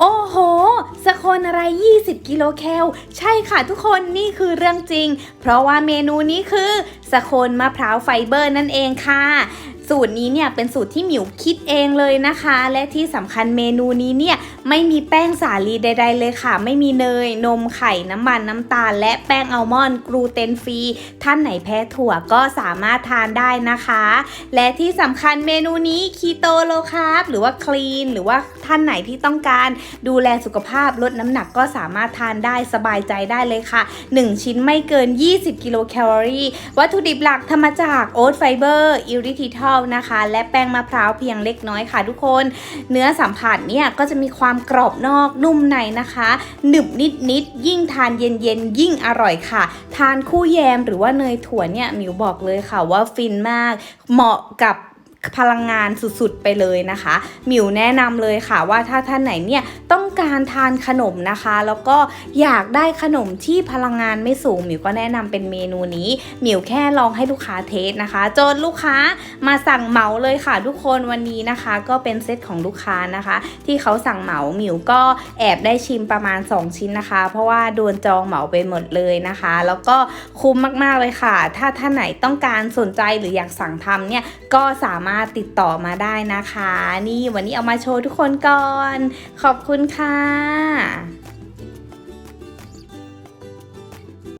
โอ้โห สโคนอะไร 20 กิโลแคล ใช่ค่ะทุกคนนี่คือเรื่องจริง เพราะว่าเมนูนี้คือสโคนมะพร้าวไฟเบอร์นั่นเองค่ะ สูตรนี้เนี่ยเป็นสูตรที่หมิวคิดเองเลยนะคะ และที่สำคัญเมนูนี้เนี่ยไม่มีแป้งสาลีใด ๆ เลยค่ะ ไม่มีเนย นมไข่น้ำมันน้ำตาล และแป้งอัลมอนด์กลูเตนฟรีท่านไหนแพ้ถั่วก็สามารถทานได้นะคะ และที่สำคัญเมนูนี้คีโตโลคาร์บหรือว่าคลีนหรือว่าท่านไหนที่ต้องการดูแลสุขภาพลดน้ำหนักก็สามารถทานได้สบายใจได้เลยค่ะ 1 ชิ้นไม่เกิน 20 กิโลแคลอรี่วัตถุดิบหลักทำมจากโอ๊ตไฟเบอร์อิริทิทอลนะคะ และแป้งมะพร้าวเพียงเล็กน้อยค่ะทุกคน เนื้อสัมผัสเนี่ยก็จะมีความกรอบนอกนุ่มในนะคะหนึบนิดนิดยิ่งทานเย็นเย็นยิ่งอร่อยค่ะ ทานคู่แยมหรือว่าเนยถั่วเนี่ยหมิวบอกเลยค่ะว่าฟินมาก เหมาะกับพลังงานสุดๆไปเลยนะคะหมิวแนะนำเลยค่ะว่าถ้าท่านไหนเนี่ยต้อง การทานขนมนะคะ แล้วก็อยากได้ขนมที่พลังงานไม่สูงหมิวก็แนะนำเป็นเมนูนี้หมิวแค่ลองให้ลูกค้าเทสนะคะ จนลูกค้ามาสั่งเหมาเลยค่ะ ทุกคนวันนี้นะคะ ก็เป็นเซตของลูกค้านะคะ ที่เขาสั่งเหมาหมิวก็แอบได้ชิมประมาณ 2 ชิ้นนะคะ เพราะว่าโดนจองเหมาไปหมดเลยนะคะ แล้วก็คุ้มมากๆเลยค่ะ ถ้าท่านไหนต้องการสนใจหรืออยากสั่งทำเนี่ยก็สามารถติดต่อมาได้นะคะ นี่วันนี้เอามาโชว์ทุกคนก่อน ขอบคุณค่ะค่ะ